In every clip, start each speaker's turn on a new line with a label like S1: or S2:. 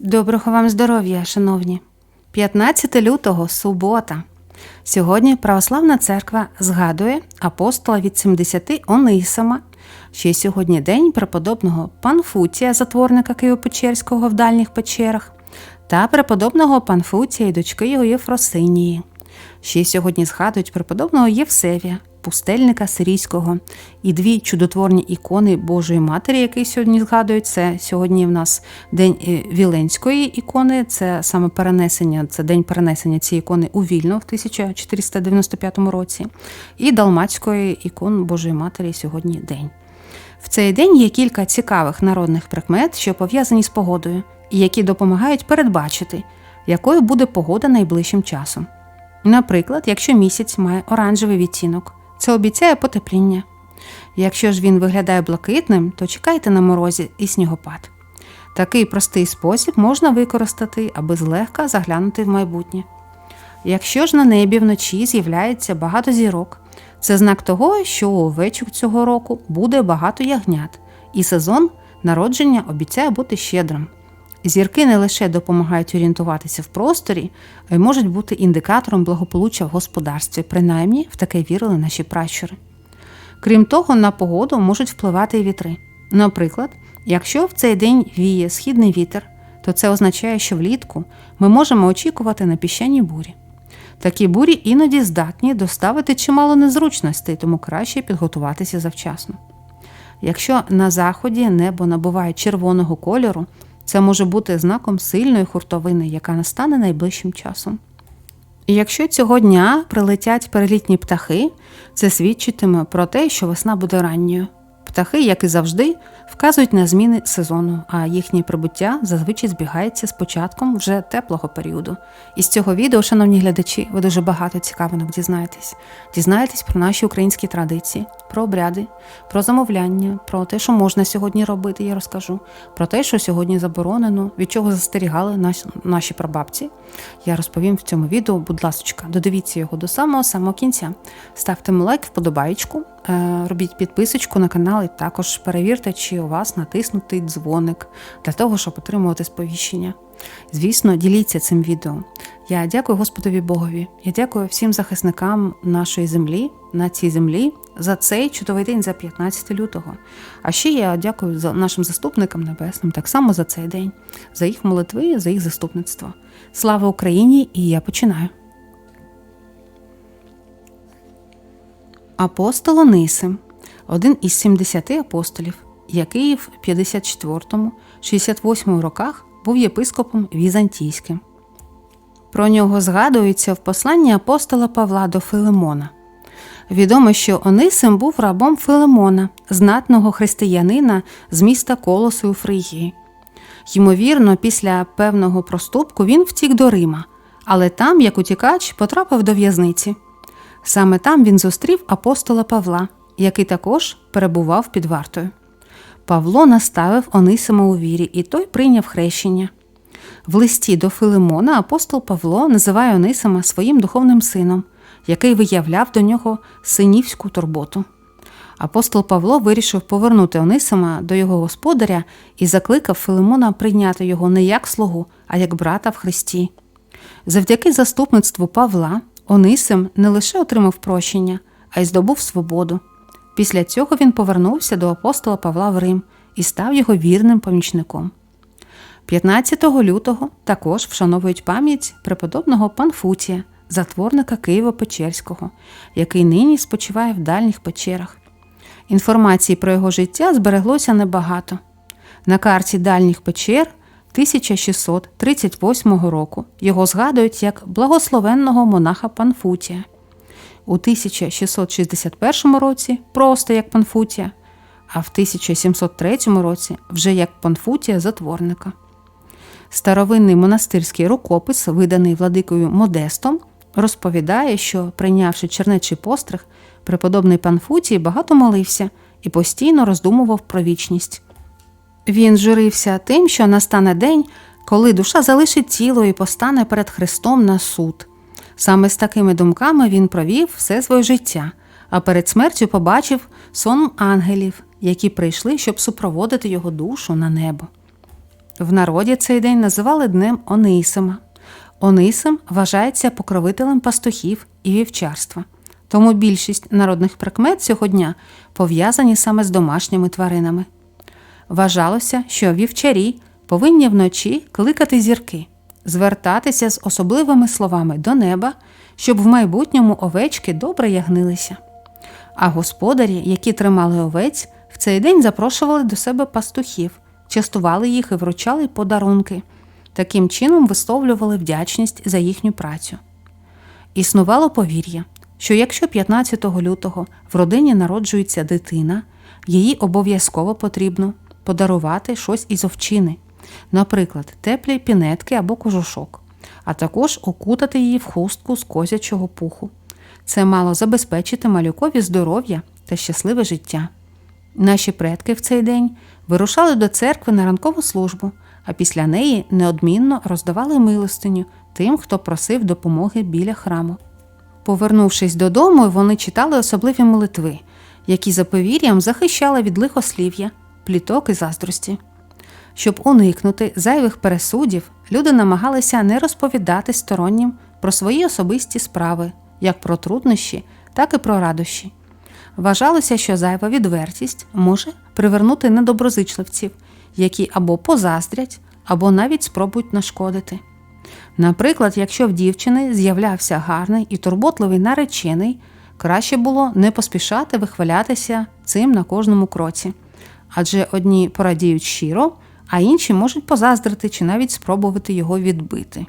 S1: Доброго вам здоров'я, шановні. 15 лютого субота. Сьогодні Православна церква згадує апостола від 70 Онисима. Ще сьогодні день преподобного Панфутія, затворника Києво-Печерського в дальніх печерах, та преподобного Панфутія і дочки його Єфросинії. Ще сьогодні згадують преподобного Євсевія, пустельника сирійського, і дві чудотворні ікони Божої Матері, які сьогодні згадують. Це сьогодні в нас день е, Віленської ікони, це саме перенесення, це день перенесення цієї ікони у Вільно в 1495 році, і Далмацької ікон Божої Матері сьогодні день. В цей день є кілька цікавих народних прикмет, що пов'язані з погодою, і які допомагають передбачити, якою буде погода найближчим часом. Наприклад, якщо місяць має оранжевий відтінок, це обіцяє потепління. Якщо ж він виглядає блакитним, то чекайте на морозі і снігопад. Такий простий спосіб можна використати, аби злегка заглянути в майбутнє. Якщо ж на небі вночі з'являється багато зірок, це знак того, що у вечір цього року буде багато ягнят, і сезон народження обіцяє бути щедрим. Зірки не лише допомагають орієнтуватися в просторі, а й можуть бути індикатором благополуччя в господарстві, принаймні в таке вірили наші пращури. Крім того, на погоду можуть впливати і вітри. Наприклад, якщо в цей день віє східний вітер, то це означає, що влітку ми можемо очікувати на піщані бурі. Такі бурі іноді здатні доставити чимало незручностей, тому краще підготуватися завчасно. Якщо на заході небо набуває червоного кольору, це може бути знаком сильної хуртовини, яка настане найближчим часом. І якщо цього дня прилетять перелітні птахи, це свідчитиме про те, що весна буде ранньою. Птахи, як і завжди, вказують на зміни сезону, а їхнє прибуття зазвичай збігається з початком вже теплого періоду. Із цього відео, шановні глядачі, ви дуже багато цікавинок дізнаєтесь. Дізнаєтесь про наші українські традиції, про обряди, про замовляння, про те, що можна сьогодні робити, я розкажу, про те, що сьогодні заборонено, від чого застерігали наші прабабці. Я розповім в цьому відео, будь ласка, додивіться його до самого самого кінця. Ставте лайк, вподобайку, е, робіть підписочку на канал і також перевірте, чи у вас натиснутий дзвоник для того, щоб отримувати сповіщення. Звісно, діліться цим відео. Я дякую Господові Богові. Я дякую всім захисникам нашої землі на цій землі за цей чудовий день, за 15 лютого. А ще я дякую нашим заступникам небесним, так само за цей день, за їх молитви, за їх заступництво. Слава Україні! І я починаю. Апостол Онисим, один із 70 апостолів, який в 54-68 роках був єпископом Візантійським. Про нього згадується в посланні апостола Павла до Филимона. Відомо, що Онисим був рабом Филимона, знатного християнина з міста Колосу у Фригії. Ймовірно, після певного проступку він втік до Рима, але там, як утікач, потрапив до в'язниці. Саме там він зустрів апостола Павла, який також перебував під вартою. Павло наставив Онисима у вірі, і той прийняв хрещення. В листі до Филимона апостол Павло називає Онисима своїм духовним сином, який виявляв до нього синівську турботу. Апостол Павло вирішив повернути Онисима до його господаря і закликав Филимона прийняти його не як слугу, а як брата в Христі. Завдяки заступництву Павла Онисим не лише отримав прощення, а й здобув свободу. Після цього він повернувся до апостола Павла в Рим і став його вірним помічником. 15 лютого також вшановують пам'ять преподобного Панфутія, затворника Києво-Печерського, який нині спочиває в дальніх печерах. Інформації про його життя збереглося небагато. На карті дальніх печер 1638 року його згадують як благословенного монаха Панфутія. У 1661 році просто як Панфутія, а в 1703 році вже як Панфутія затворника. Старовинний монастирський рукопис, виданий владикою Модестом, розповідає, що, прийнявши чернечий постриг, преподобний Панфутій багато молився і постійно роздумував про вічність. Він журився тим, що настане день, коли душа залишить тіло і постане перед Христом на суд. Саме з такими думками він провів все своє життя, а перед смертю побачив сон ангелів, які прийшли, щоб супроводити його душу на небо. В народі цей день називали Днем Онисима. Онисим вважається покровителем пастухів і вівчарства. Тому більшість народних прикмет цього дня пов'язані саме з домашніми тваринами. Вважалося, що вівчарі повинні вночі кликати зірки, звертатися з особливими словами до неба, щоб в майбутньому овечки добре ягнилися. А господарі, які тримали овець, в цей день запрошували до себе пастухів, частували їх і вручали подарунки. Таким чином висловлювали вдячність за їхню працю. Існувало повір'я, що якщо 15 лютого в родині народжується дитина, їй обов'язково потрібно подарувати щось із овчини, наприклад, теплі пінетки або кожушок, а також окутати її в хустку з козячого пуху. Це мало забезпечити малюкові здоров'я та щасливе життя. Наші предки в цей день вирушали до церкви на ранкову службу, а після неї неодмінно роздавали милостиню тим, хто просив допомоги біля храму. Повернувшись додому, вони читали особливі молитви, які за повір'ям захищали від лихослів'я, пліток і заздрості. Щоб уникнути зайвих пересудів, люди намагалися не розповідати стороннім про свої особисті справи, як про труднощі, так і про радощі. Вважалося, що зайва відвертість може привернути недоброзичливців, які або позаздрять, або навіть спробують нашкодити. Наприклад, якщо в дівчини з'являвся гарний і турботливий наречений, краще було не поспішати вихвалятися цим на кожному кроці, адже одні порадіють щиро, а інші можуть позаздрити чи навіть спробувати його відбити.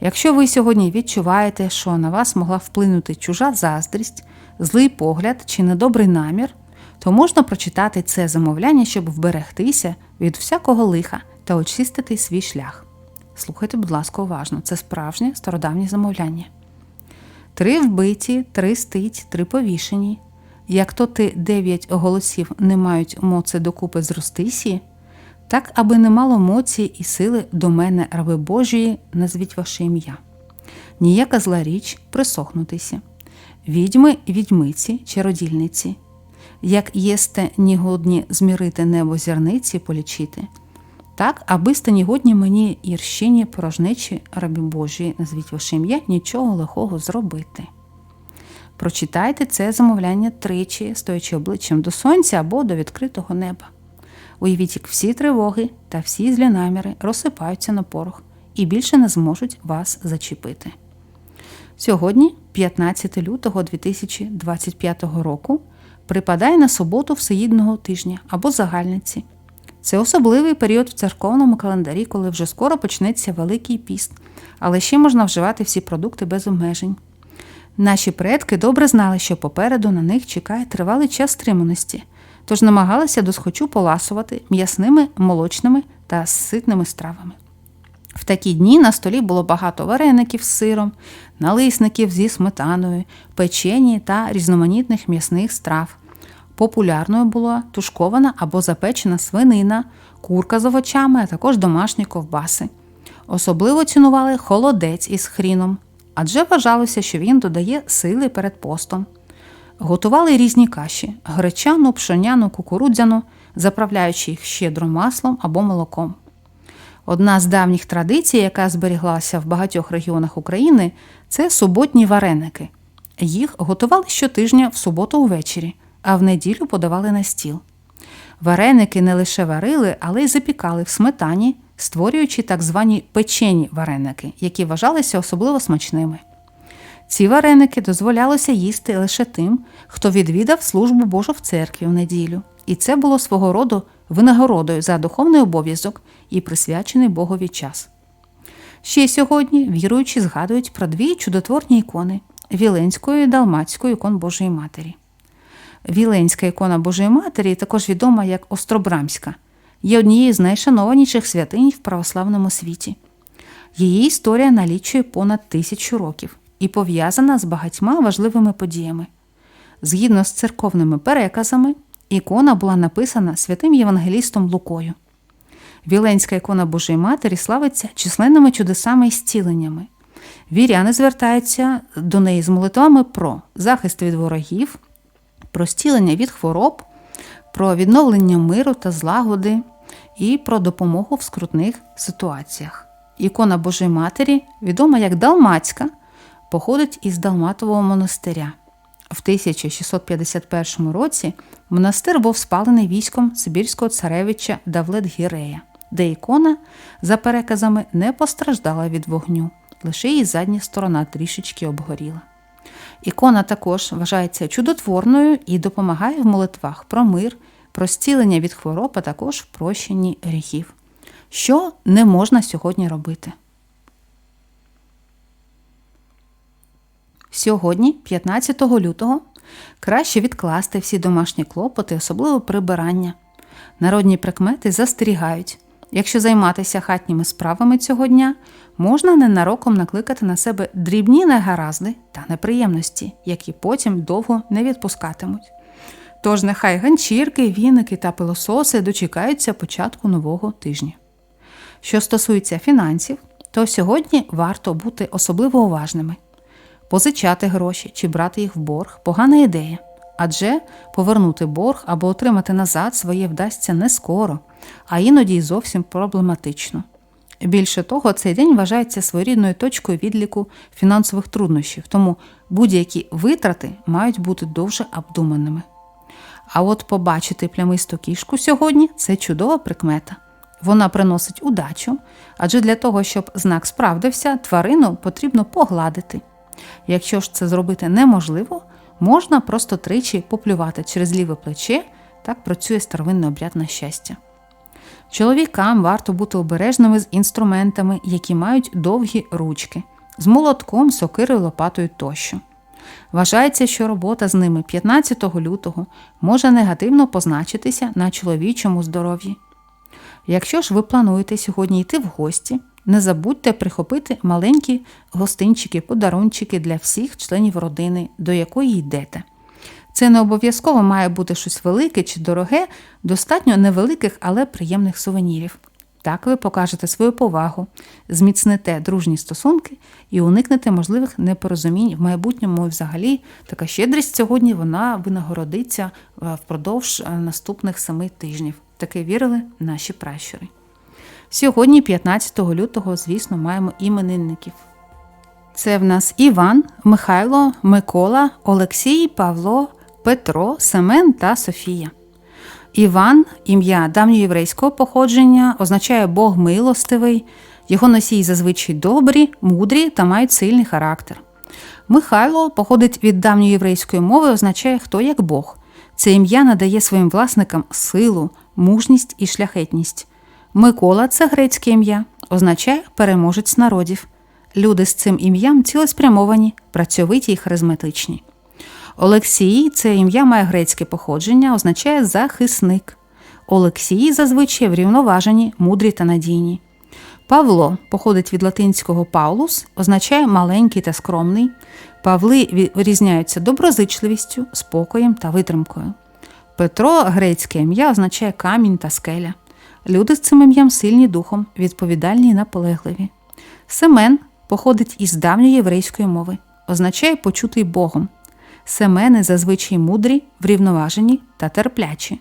S1: Якщо ви сьогодні відчуваєте, що на вас могла вплинути чужа заздрість, злий погляд чи недобрий намір, то можна прочитати це замовляння, щоб вберегтися від всякого лиха та очистити свій шлях. Слухайте, будь ласка, уважно, це справжнє стародавнє замовляння. Три вбиті, три стить, три повішені. Як то ти дев'ять голосів не мають моци докупи зростисі, так аби не мало моці і сили до мене, раби Божії, назвіть ваше ім'я. Ніяка зла річ присохнутися. Відьми, відьмиці, чародільниці, як єсте нігодні змірити небо зірниці полічити, так, аби сте нігодні мені ірщині порожнечі, рабі Божі, назвіть ваше ім'я, нічого лихого зробити. Прочитайте це замовляння тричі, стоячи обличчям до сонця або до відкритого неба. Уявіть, як всі тривоги та всі злі наміри розсипаються на порох і більше не зможуть вас зачепити. Сьогодні, 15 лютого 2025 року, припадає на суботу всеїдного тижня або загальниці. Це особливий період в церковному календарі, коли вже скоро почнеться Великий піст, але ще можна вживати всі продукти без обмежень. Наші предки добре знали, що попереду на них чекає тривалий час стриманості, тож намагалися досхочу поласувати м'ясними, молочними та ситними стравами. В такі дні на столі було багато вареників з сиром, налисників зі сметаною, печені та різноманітних м'ясних страв. Популярною була тушкована або запечена свинина, курка з овочами, а також домашні ковбаси. Особливо цінували холодець із хріном, адже вважалося, що він додає сили перед постом. Готували різні каші гречану, пшоняну, кукурудзяну, заправляючи їх щедро маслом або молоком. Одна з давніх традицій, яка зберіглася в багатьох регіонах України, це суботні вареники. Їх готували щотижня в суботу увечері, а в неділю подавали на стіл. Вареники не лише варили, але й запікали в сметані, створюючи так звані печені вареники, які вважалися особливо смачними. Ці вареники дозволялося їсти лише тим, хто відвідав службу Божу в церкві в неділю, і це було свого роду винагородою за духовний обов'язок і присвячений Богові час. Ще сьогодні віруючі згадують про дві чудотворні ікони Віленської і Далмацької ікон Божої Матері. Віленська ікона Божої Матері, також відома як Остробрамська, є однією з найшанованіших святинь в православному світі. Її історія налічує понад тисячу років і пов'язана з багатьма важливими подіями. Згідно з церковними переказами, ікона була написана святим євангелістом Лукою. Віленська ікона Божої Матері славиться численними чудесами і зціленнями. Віряни звертаються до неї з молитвами про захист від ворогів, про зцілення від хвороб, про відновлення миру та злагоди, і про допомогу в скрутних ситуаціях. Ікона Божої Матері, відома як Далмацька, походить із Далматового монастиря. В 1651 році монастир був спалений військом Сибірського царевича Давлет-Гірея, де ікона, за переказами, не постраждала від вогню, лише її задня сторона трішечки обгоріла. Ікона також вважається чудотворною і допомагає в молитвах про мир, про зцілення від хвороб, а також в прощенні гріхів. Що не можна сьогодні робити? Сьогодні, 15 лютого, краще відкласти всі домашні клопоти, особливо прибирання. Народні прикмети застерігають. Якщо займатися хатніми справами цього дня, можна ненароком накликати на себе дрібні негаразди та неприємності, які потім довго не відпускатимуть. Тож нехай ганчірки, віники та пилососи дочекаються початку нового тижня. Що стосується фінансів, то сьогодні варто бути особливо уважними. Позичати гроші чи брати їх в борг погана ідея, адже повернути борг або отримати назад своє вдасться не скоро, а іноді й зовсім проблематично. Більше того, цей день вважається своєрідною точкою відліку фінансових труднощів, тому будь-які витрати мають бути дуже обдуманими. А от побачити плямисту кішку сьогодні це чудова прикмета. Вона приносить удачу, адже для того, щоб знак справдився, тварину потрібно погладити. Якщо ж це зробити неможливо, можна просто тричі поплювати через ліве плече, так працює старовинний обряд на щастя. Чоловікам варто бути обережними з інструментами, які мають довгі ручки, з молотком, сокирою, лопатою тощо. Вважається, що робота з ними 15 лютого може негативно позначитися на чоловічому здоров'ї. Якщо ж ви плануєте сьогодні йти в гості, не забудьте прихопити маленькі гостинчики, подарунчики для всіх членів родини, до якої йдете. Це не обов'язково має бути щось велике чи дороге, достатньо невеликих, але приємних сувенірів. Так ви покажете свою повагу, зміцните дружні стосунки і уникнете можливих непорозумінь в майбутньому. І взагалі така щедрість сьогодні вона винагородиться е, впродовж е, наступних семи тижнів. Таке вірили наші пращури. Сьогодні, 15 лютого, звісно, маємо іменинників. Це в нас Іван, Михайло, Микола, Олексій, Павло, Петро, Семен та Софія. Іван, ім'я давньоєврейського походження, означає Бог милостивий, його носії зазвичай добрі, мудрі та мають сильний характер. Михайло походить від давньоєврейської мови, означає хто як Бог. Це ім'я надає своїм власникам силу, мужність і шляхетність. Микола це грецьке ім'я, означає переможець народів. Люди з цим ім'ям цілеспрямовані, працьовиті і харизматичні. Олексій це ім'я має грецьке походження, означає захисник. Олексій зазвичай врівноважені, мудрі та надійні. Павло походить від латинського Паулус, означає маленький та скромний. Павли вирізняються доброзичливістю, спокоєм та витримкою. Петро грецьке ім'я означає камінь та скеля. Люди з цим ім'ям сильні духом, відповідальні і наполегливі. Семен походить із давньої єврейської мови, означає почутий Богом. Семени зазвичай мудрі, врівноважені та терплячі.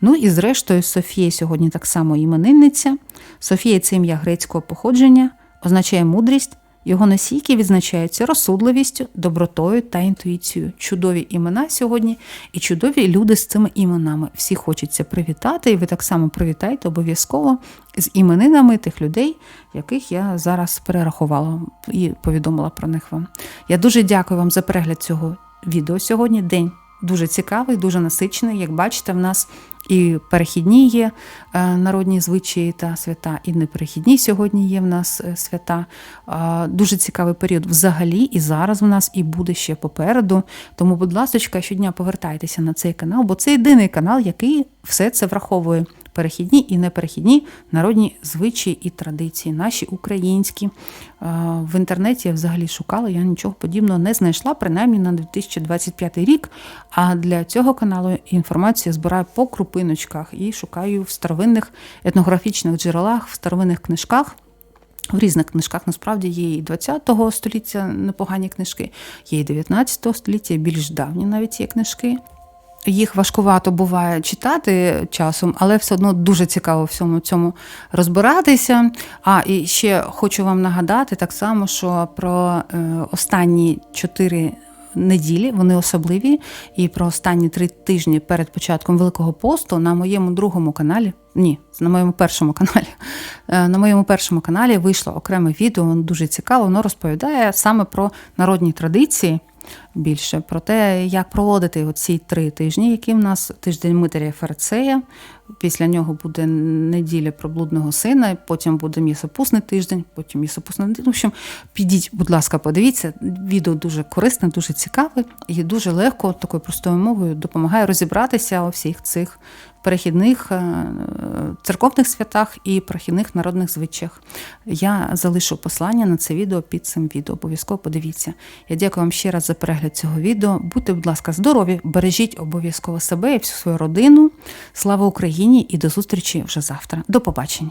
S1: Ну і зрештою, Софія сьогодні так само іменинниця. Софія це ім'я грецького походження, означає мудрість, його носійки відзначаються розсудливістю, добротою та інтуїцією. Чудові імена сьогодні і чудові люди з цими іменами. Всі хочеться привітати, і ви так само привітайте обов'язково з іменинами тих людей, яких я зараз перерахувала і повідомила про них вам. Я дуже дякую вам за перегляд цього відео сьогодні. День дуже цікавий, дуже насичений. Як бачите, в нас і перехідні є е, народні звичаї та свята, і неперехідні сьогодні є в нас е, свята. Дуже цікавий період взагалі, і зараз в нас і буде ще попереду. Тому, будь ласка, щодня повертайтеся на цей канал, бо це єдиний канал, який все це враховує перехідні і неперехідні народні звичаї і традиції, наші українські. Е, в інтернеті я взагалі шукала, я нічого подібного не знайшла, принаймні на 2025 рік. А для цього каналу інформацію збираю по крупиночках і шукаю в старовинних етнографічних джерелах, в старовинних книжках. В різних книжках насправді є і 20 століття непогані книжки, є і 19 століття, більш давні навіть є книжки. Їх важкувато буває читати часом, але все одно дуже цікаво всьому цьому розбиратися. А і ще хочу вам нагадати так само, що про е, останні чотири. Неділі вони особливі, і про останні три тижні перед початком Великого посту на моєму другому каналі, ні, на моєму першому каналі. е, На моєму першому каналі вийшло окреме відео, воно дуже цікаво. Воно розповідає саме про народні традиції більше, про те, як проводити оці три тижні, які в нас тиждень Митаря Фарицея. Після нього буде неділя про блудного сина, потім буде м'ясопусний тиждень, потім м'ясопусний тиждень. В общем, підіть, будь ласка, подивіться. Відео дуже корисне, дуже цікаве і дуже легко, такою простою мовою допомагає розібратися у всіх цих перехідних е, церковних святах і перехідних народних звичаях. Я залишу послання на це відео під цим відео. Обов'язково подивіться. Я дякую вам ще раз за перегляд цього відео. Будьте, будь ласка, здорові, бережіть обов'язково себе і всю свою родину. Слава Україні і до зустрічі вже завтра. До побачення.